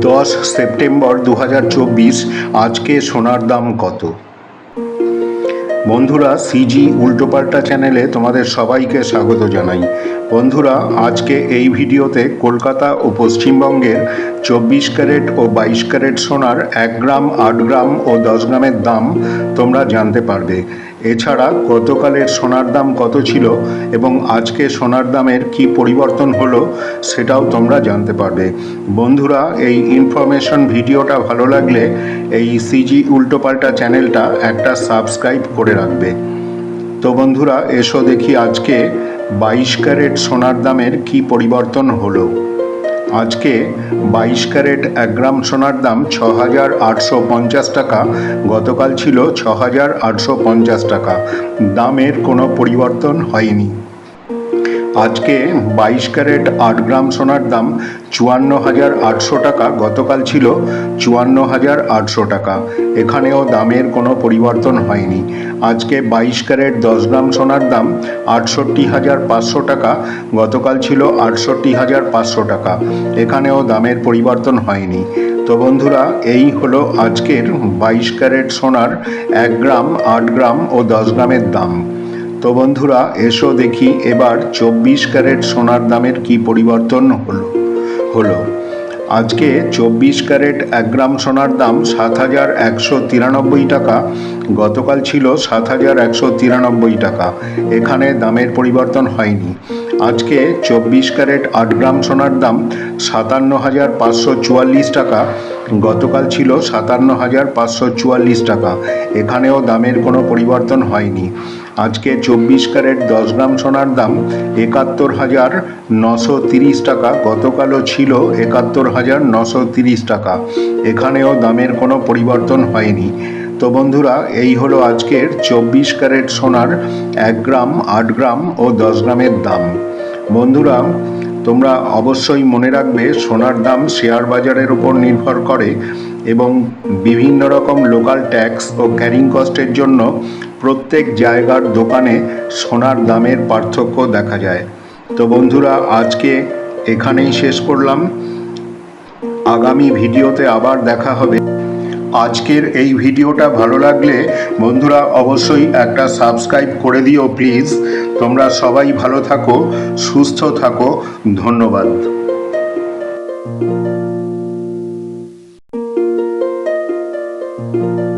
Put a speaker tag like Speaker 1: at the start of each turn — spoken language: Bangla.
Speaker 1: দশ সেপ্টেম্বর দু হাজার চব্বিশ, আজকে সোনার দাম কত? বন্ধুরা সিজি উল্টোপাল্টা চ্যানেলে তোমাদের সবাইকে স্বাগত জানাই। বন্ধুরা, আজকে এই ভিডিওতে কলকাতা ও পশ্চিমবঙ্গের চব্বিশ ক্যারেট ও বাইশ ক্যারেট সোনার এক গ্রাম, আট গ্রাম ও দশ গ্রামের দাম তোমরা জানতে পারবে। এছাড়া গতকালের সোনার দাম কত ছিল এবং আজকে সোনার দামের কি পরিবর্তন হলো সেটাও তোমরা জানতে পারবে। বন্ধুরা, এই ইনফরমেশন ভিডিওটা ভালো লাগলে এই সিজি উল্টোপাল্টা চ্যানেলটা একটা সাবস্ক্রাইব করে রাখবে। তো বন্ধুরা, এসো দেখি আজকে বাইশ ক্যারেট সোনার দামের কি পরিবর্তন হলো। আজকে বাইশ ক্যারেট এক গ্রাম সোনার দাম ছ হাজার আটশো পঞ্চাশ টাকা। গতকাল ছিল ছ হাজার আটশো পঞ্চাশ টাকা। দামের কোনো পরিবর্তন হয়নি। আজকে বাইশ ক্যারেট আট গ্রাম সোনার দাম চুয়ান্ন হাজার আটশো টাকা। গতকাল ছিল চুয়ান্ন হাজার আটশো টাকা। এখানেও দামের কোনো পরিবর্তন হয়নি। আজকে বাইশ ক্যারেট দশ গ্রাম সোনার দাম আটষট্টি হাজার পাঁচশো টাকা। গতকাল ছিল আটষট্টি হাজার পাঁচশো টাকা। এখানেও দামের পরিবর্তন হয়নি। তো বন্ধুরা, এই হলো আজকের বাইশ ক্যারেট সোনার এক গ্রাম, আট গ্রাম ও দশ গ্রামের দাম। তো বন্ধুরা, এসো দেখি এবার চব্বিশ ক্যারেট সোনার দামের কি পরিবর্তন হলো? হলো, আজকে চব্বিশ ক্যারেট এক গ্রাম সোনার দাম সাত হাজার একশো তিরানব্বই টাকা, গতকাল ছিল সাত হাজার একশো তিরানব্বই টাকা। এখানে দামের পরিবর্তন হয়নি। আজকে চব্বিশ ক্যারেট আট গ্রাম সোনার দাম সাতান্ন হাজার পাঁচশো চুয়াল্লিশ টাকা। গতকাল ছিল সাতান্ন হাজার পাঁচশো চুয়াল্লিশ টাকা। এখানেও দামের কোনো পরিবর্তন হয়নি। আজকে চব্বিশ ক্যারেট দশ গ্রাম সোনার দাম একাত্তর হাজার নশো তিরিশ টাকা। গতকালও ছিল একাত্তর হাজার নশো তিরিশ টাকা। এখানেও দামের কোনো পরিবর্তন হয়নি। তো বন্ধুরা, এই হলো আজকের চব্বিশ ক্যারেট সোনার এক গ্রাম, আট গ্রাম ও দশ গ্রামের দাম। বন্ধুরা, তোমরা অবশ্যই মনে রাখবে সোনার দাম শেয়ার বাজারের উপর নির্ভর করে এবং বিভিন্ন রকম লোকাল ট্যাক্স ও ক্যারিং কস্টের জন্য প্রত্যেক জায়গার দোকানে সোনার দামের পার্থক্য দেখা যায়। তো বন্ধুরা, আজকে এখানেই শেষ করলাম। আগামী ভিডিওতে আবার দেখা হবে। আজকের এই ভিডিওটা ভালো লাগলে বন্ধুরা অবশ্যই একটা সাবস্ক্রাইব করে দিও প্লিজ তোমরা সবাই ভালো থাকো, সুস্থ থাকো, ধন্যবাদ।
Speaker 2: thank you